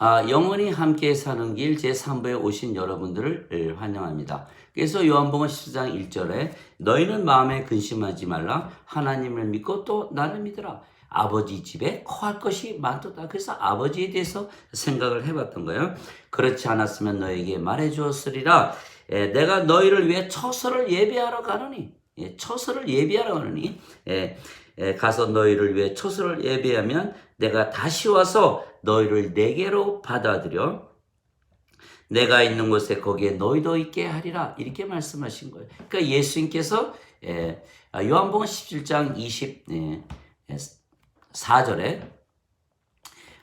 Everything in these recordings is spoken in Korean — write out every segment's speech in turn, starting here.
아, 영원히 함께 사는 길 제3부에 오신 여러분들을 예, 환영합니다. 그래서 요한복음 14장 1절에 너희는 마음에 근심하지 말라 하나님을 믿고 또 나를 믿으라. 아버지 집에 거할 것이 많도다. 그래서 아버지에 대해서 생각을 해봤던 거예요. 그렇지 않았으면 너에게 말해 주었으리라. 예, 내가 너희를 위해 처소를 예배하러 가노니. 예, 처소를 예배하러 가노니. 예, 예, 가서 너희를 위해 처소를 예배하면 내가 다시 와서 너희를 내게로 받아들여 내가 있는 곳에 거기에 너희도 있게 하리라 이렇게 말씀하신 거예요. 그러니까 예수님께서 예, 아, 요한복음 17장 24절에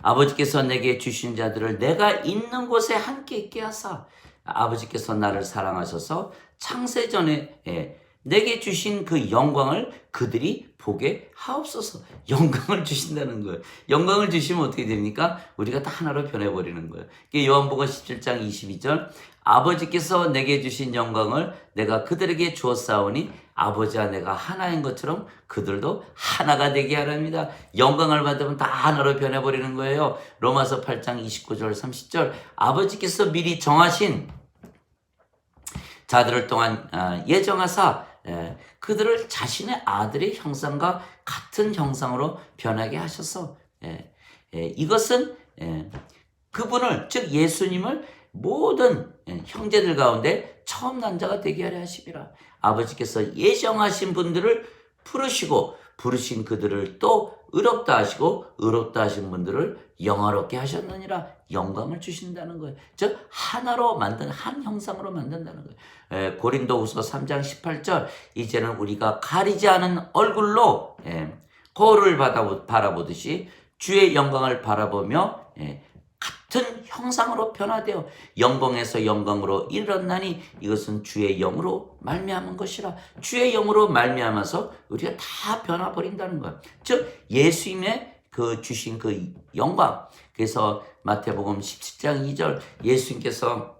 아버지께서 내게 주신 자들을 내가 있는 곳에 함께 있게 하사 아버지께서 나를 사랑하셔서 창세전에 예, 내게 주신 그 영광을 그들이 보게 하옵소서. 영광을 주신다는 거예요. 영광을 주시면 어떻게 됩니까? 우리가 다 하나로 변해버리는 거예요. 이게 요한복음 17장 22절 아버지께서 내게 주신 영광을 내가 그들에게 주었사오니 아버지와 내가 하나인 것처럼 그들도 하나가 되게 하랍니다. 영광을 받으면 다 하나로 변해버리는 거예요. 로마서 8장 29절 30절 아버지께서 미리 정하신 자들을 동안 아, 예정하사 예, 그들을 자신의 아들의 형상과 같은 형상으로 변하게 하셔서 예, 예, 이것은 예, 그분을 즉 예수님을 모든 예, 형제들 가운데 처음 난 자가 되게 하려 하시리라 아버지께서 예정하신 분들을 부르시고 부르신 그들을 또 의롭다 하시고 의롭다 하신 분들을 영화롭게 하셨느니라 영광을 주신다는 거예요. 즉 하나로 만든 한 형상으로 만든다는 거예요. 에, 고린도후서 3장 18절 이제는 우리가 가리지 않은 얼굴로 에, 거울을 바라보듯이 주의 영광을 바라보며 에, 같은 형상으로 변화되어 영광에서 영광으로 이르렀나니 이것은 주의 영으로 말미암은 것이라 주의 영으로 말미암아서 우리가 다 변화 버린다는 거예요. 즉 예수님의 그 주신 그 영광. 그래서 마태복음 17장 2절 예수님께서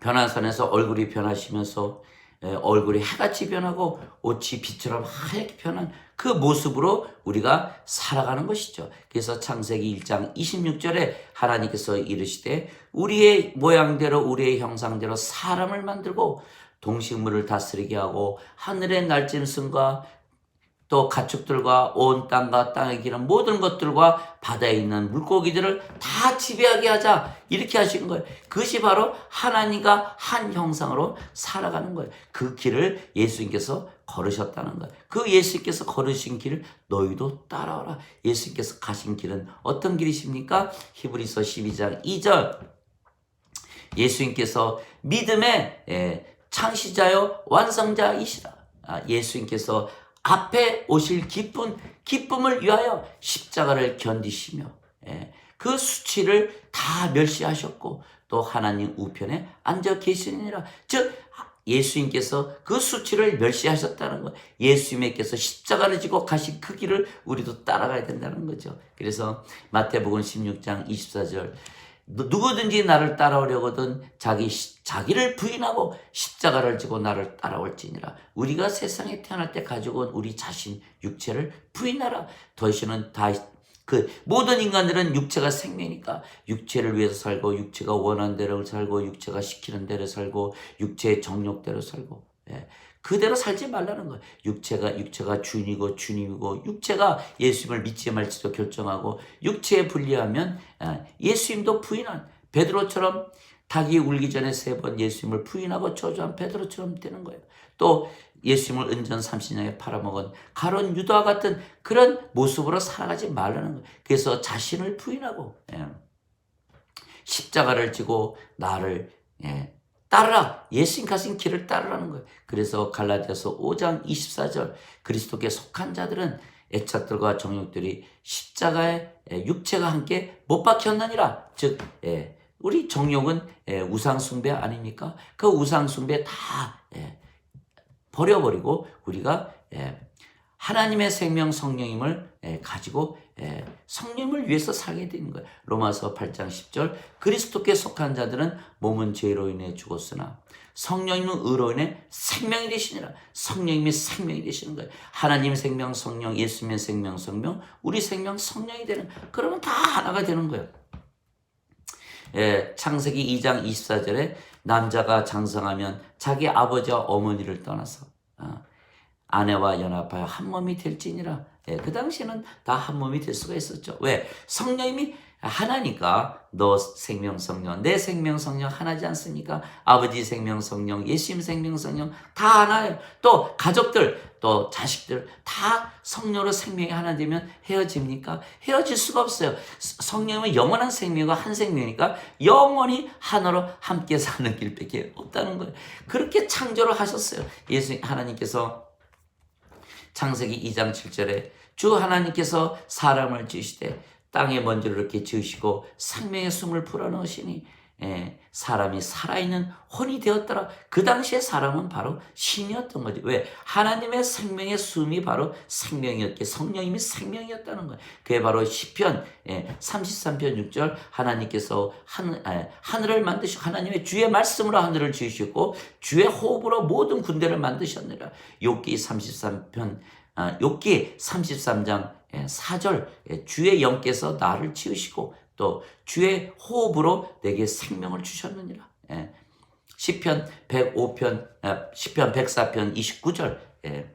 변화산에서 얼굴이 변하시면서 에, 얼굴이 해같이 변하고 옷이 빛처럼 하얗게 변한 그 모습으로 우리가 살아가는 것이죠. 그래서 창세기 1장 26절에 하나님께서 이르시되 우리의 모양대로 우리의 형상대로 사람을 만들고 동식물을 다스리게 하고 하늘의 날짐승과 또 가축들과 온 땅과 땅에 기는 모든 것들과 바다에 있는 물고기들을 다 지배하게 하자 이렇게 하신 거예요. 그것이 바로 하나님과 한 형상으로 살아가는 거예요. 그 길을 예수님께서 걸으셨다는 거예요. 그 예수님께서 걸으신 길을 너희도 따라오라. 예수님께서 가신 길은 어떤 길이십니까? 히브리서 12장 2절 예수님께서 믿음의 예, 창시자요 완성자이시라. 아, 예수님께서 앞에 오실 기쁜 기쁨을 위하여 십자가를 견디시며 예, 그 수치를 다 멸시하셨고 또 하나님 우편에 앉아 계시니라. 즉 예수님께서 그 수치를 멸시하셨다는 거 예수님께서 십자가를 지고 가신 그 길을 우리도 따라가야 된다는 거죠. 그래서 마태복음 16장 24절 누구든지 나를 따라오려거든 자기 자기를 부인하고 십자가를 지고 나를 따라올지니라. 우리가 세상에 태어날 때 가지고 온 우리 자신 육체를 부인하라. 더시는 다 그 모든 인간들은 육체가 생명이니까 육체를 위해서 살고 육체가 원하는 대로 살고 육체가 시키는 대로 살고 육체의 정욕대로 살고 예. 그대로 살지 말라는 거예요. 육체가 육체가 주인이고 주님이고 육체가 예수님을 믿지 말지도 결정하고 육체에 불리하면 아, 예수님도 부인한 베드로처럼 닭이 울기 전에 세 번 예수님을 부인하고 저주한 베드로처럼 되는 거예요. 또 예수님을 은전 30년에 팔아먹은 가론 유다와 같은 그런 모습으로 살아가지 말라는 거예요. 그래서 자신을 부인하고 예. 십자가를 지고 나를 예. 따르라. 예수님 가신 길을 따르라는 거예요. 그래서 갈라디아서 5장 24절 그리스도께 속한 자들은 애착들과 정욕들이 십자가에 육체가 함께 못 박혔느니라. 즉 예, 우리 정욕은 예, 우상 숭배 아닙니까? 그 우상 숭배 다 예, 버려버리고 우리가 하나님의 생명 성령임을 가지고 성령을 위해서 살게 되는 거예요. 로마서 8장 10절 그리스도께 속한 자들은 몸은 죄로 인해 죽었으나 성령님은 의로 인해 생명이 되시니라. 성령님이 생명이 되시는 거예요. 하나님 생명 성령, 예수님의 생명 성령, 우리 생명 성령이 되는 그러면 다 하나가 되는 거예요. 예, 창세기 2장 24절에 남자가 장성하면 자기 아버지와 어머니를 떠나서 어, 아내와 연합하여 한 몸이 될지니라. 예, 그 당시에는 다 한 몸이 될 수가 있었죠. 왜? 성령님이 하나니까 너 생명 성령, 내 생명 성령 하나지 않습니까? 아버지 생명 성령, 예수님 생명 성령 다 하나예요. 또 가족들, 또 자식들 다 성령으로 생명이 하나 되면 헤어집니까? 헤어질 수가 없어요. 성령은 영원한 생명과 한 생명이니까 영원히 하나로 함께 사는 길밖에 없다는 거예요. 그렇게 창조를 하셨어요. 예수 하나님께서 창세기 2장 7절에 주 하나님께서 사람을 지으시되 땅의 먼지를 이렇게 지으시고 생명의 숨을 불어넣으시니 예, 사람이 살아있는 혼이 되었더라. 그 당시에 사람은 바로 신이었던 거지. 왜? 하나님의 생명의 숨이 바로 생명이었기에 성령님이 생명이었다는 거예요. 그게 바로 시편 예, 33편 6절 하나님께서 한, 예, 하늘을 만드시고 하나님의 주의 말씀으로 하늘을 지으셨고 주의 호흡으로 모든 군대를 만드셨느라. 욥기 33편 아, 욥기 33장 4절 주의 영께서 나를 지으시고 또 주의 호흡으로 내게 생명을 주셨느니라. 예. 시편 105편 아, 시편 104편 29절 예.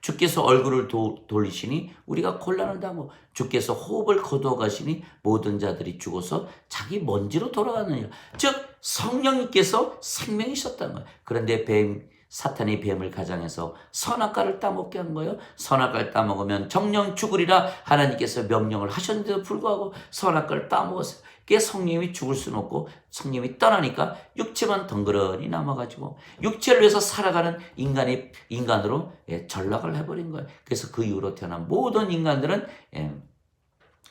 주께서 얼굴을 도, 돌리시니 우리가 곤란을 당하고 주께서 호흡을 거두어 가시니 모든 자들이 죽어서 자기 먼지로 돌아가느니라. 즉 성령님께서 생명이셨다는 거예요. 그런데 뱀 사탄이 뱀을 가장해서 선악과를 따먹게 한 거예요. 선악과를 따먹으면 정령 죽으리라 하나님께서 명령을 하셨는데도 불구하고 선악과를 따먹었어요. 그게 성령이 죽을 수는 없고 성령이 떠나니까 육체만 덩그러니 남아가지고 육체를 위해서 살아가는 인간이 인간으로 예, 전락을 해버린 거예요. 그래서 그 이후로 태어난 모든 인간들은 예,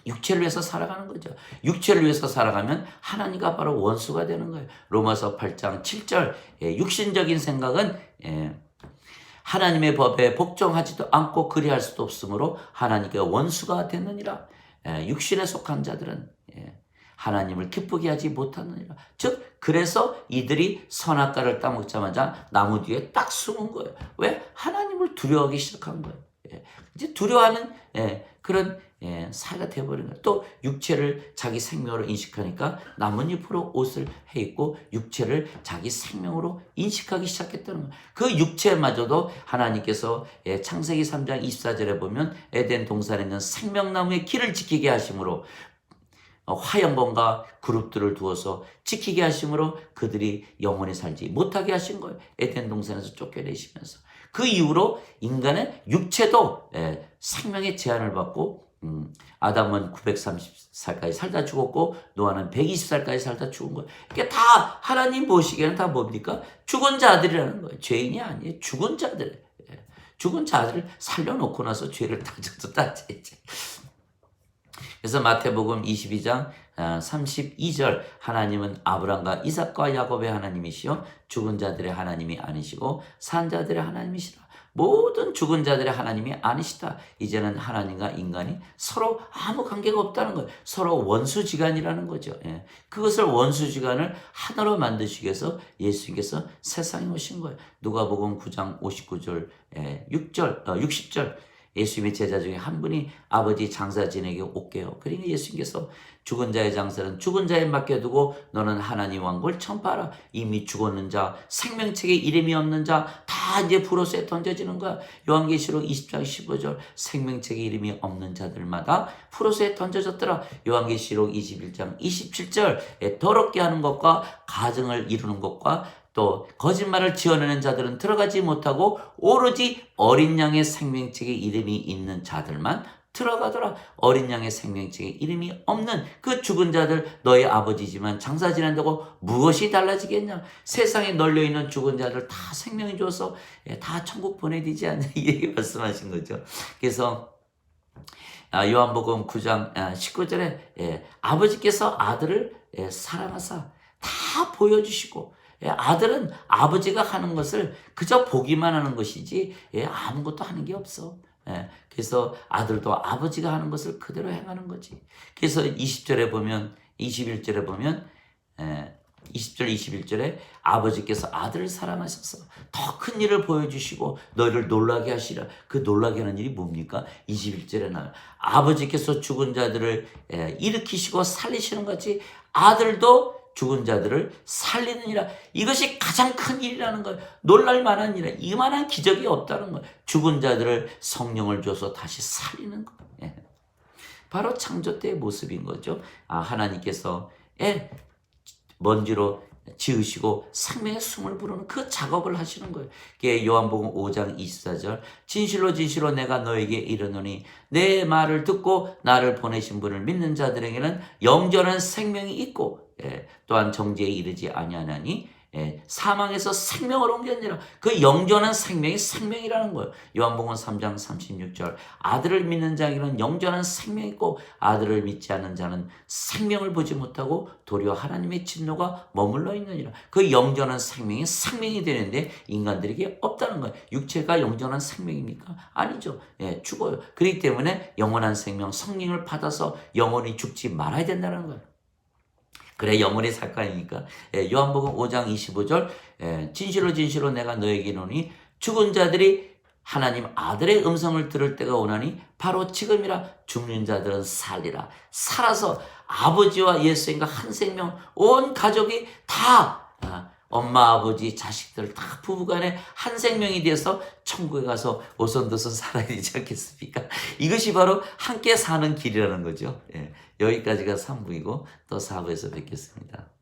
육체를 위해서 살아가는 거죠. 육체를 위해서 살아가면 하나님과 바로 원수가 되는 거예요. 로마서 8장 7절 예, 육신적인 생각은 예, 하나님의 법에 복종하지도 않고 그리할 수도 없으므로 하나님께 원수가 되느니라. 예, 육신에 속한 자들은 예, 하나님을 기쁘게 하지 못하느니라. 즉 그래서 이들이 선악과를 따먹자마자 나무 뒤에 딱 숨은 거예요. 왜? 하나님을 두려워하기 시작한 거예요. 예, 이제 두려워하는 예, 그런 예, 사가 되어버린 거예요. 또 육체를 자기 생명으로 인식하니까 나뭇잎으로 옷을 해 입고 육체를 자기 생명으로 인식하기 시작했다는 거예요. 그 육체마저도 하나님께서 예, 창세기 3장 24절에 보면 에덴 동산에 있는 생명나무의 길을 지키게 하심으로 어, 화형범과 그룹들을 두어서 지키게 하심으로 그들이 영원히 살지 못하게 하신 거예요. 에덴 동산에서 쫓겨내시면서. 그 이후로 인간의 육체도 예, 생명의 제한을 받고 음, 아담은 930살까지 살다 죽었고 노아는 120살까지 살다 죽은 거예요. 이게 다 하나님 보시기에는 다 뭡니까? 죽은 자들이라는 거예요. 죄인이 아니에요. 죽은 자들. 예. 죽은 자들을 살려놓고 나서 죄를 따져도. 그래서 마태복음 22장 32절 아, 하나님은 아브람과 이삭과 야곱의 하나님이시요 죽은 자들의 하나님이 아니시고 산 자들의 하나님이시라. 모든 죽은 자들의 하나님이 아니시다. 이제는 하나님과 인간이 서로 아무 관계가 없다는 거예요. 서로 원수지간이라는 거죠. 예. 그것을 원수지간을 하나로 만드시기 위해서 예수님께서 세상에 오신 거예요. 누가복음 9장 59절, 예, 6절, 어, 60절 예수님의 제자 중에 한 분이 아버지 장사 지내게 올게요. 그러니 예수님께서 죽은 자의 장사는 죽은 자에 맡겨두고 너는 하나님 왕국을 천파하라. 이미 죽었는 자, 생명책에 이름이 없는 자 다 이제 불로소에 던져지는 거야. 요한계시록 20장 15절 생명책에 이름이 없는 자들마다 불로소에 던져졌더라. 요한계시록 21장 27절 더럽게 하는 것과 가정을 이루는 것과 또 거짓말을 지어내는 자들은 들어가지 못하고 오로지 어린 양의 생명책에 이름이 있는 자들만 들어가더라. 어린 양의 생명책에 이름이 없는 그 죽은 자들 너의 아버지지만 장사 지낸다고 무엇이 달라지겠냐? 세상에 널려 있는 죽은 자들 다 생명이 줘서 예, 다 천국 보내되지 않냐 이 얘기 말씀하신 거죠. 그래서 아, 요한복음 9장 19절에 아, 예, 아버지께서 아들을 예, 사랑하사 다 보여주시고 예, 아들은 아버지가 하는 것을 그저 보기만 하는 것이지 예, 아무것도 하는 게 없어. 예, 그래서 아들도 아버지가 하는 것을 그대로 행하는 거지. 그래서 20절에 보면 21절에 보면 20절 21절에 아버지께서 아들을 사랑하셔서 더 큰 일을 보여주시고 너희를 놀라게 하시라. 그 놀라게 하는 일이 뭡니까? 21절에 나와요. 아버지께서 죽은 자들을 일으키시고 살리시는 것이 아들도 죽은 자들을 살리느니라. 이것이 가장 큰 일이라는 거예요. 놀랄 만한 일, 이만한 기적이 없다는 거예요. 죽은 자들을 성령을 줘서 다시 살리는 거예요. 예. 바로 창조 때의 모습인 거죠. 아, 하나님께서 예, 먼지로 지으시고 생명의 숨을 부르는 그 작업을 하시는 거예요. 그게 요한복음 5장 24절 진실로 진실로 내가 너에게 이르노니 내 말을 듣고 나를 보내신 분을 믿는 자들에게는 영전한 생명이 있고 예, 또한 정죄에 이르지 아니하나니 예, 사망에서 생명으로 옮겼느니라. 그 영전한 생명이 생명이라는 거예요. 요한복음 3장 36절. 아들을 믿는 자에게는 영전한 생명이 있고 아들을 믿지 않는 자는 생명을 보지 못하고 도리어 하나님의 진노가 머물러 있느니라. 그 영전한 생명이 생명이 되는데 인간들에게 없다는 거예요. 육체가 영전한 생명입니까? 아니죠. 예, 죽어요. 그렇기 때문에 영원한 생명, 성령을 받아서 영원히 죽지 말아야 된다는 거예요. 그래 영원히 살거 아닙니까? 예, 요한복음 5장 25절 예, 진실로 진실로 내가 너에게 이르노니 죽은 자들이 하나님 아들의 음성을 들을 때가 오나니 바로 지금이라 죽는 자들은 살리라 살아서 아버지와 예수님과 한 생명 온 가족이 다 아, 엄마 아버지 자식들 다 부부간에 한 생명이 되어서 천국에 가서 오손도손 살아야 되지 않겠습니까? 이것이 바로 함께 사는 길이라는 거죠. 예, 여기까지가 3부이고 또 4부에서 뵙겠습니다.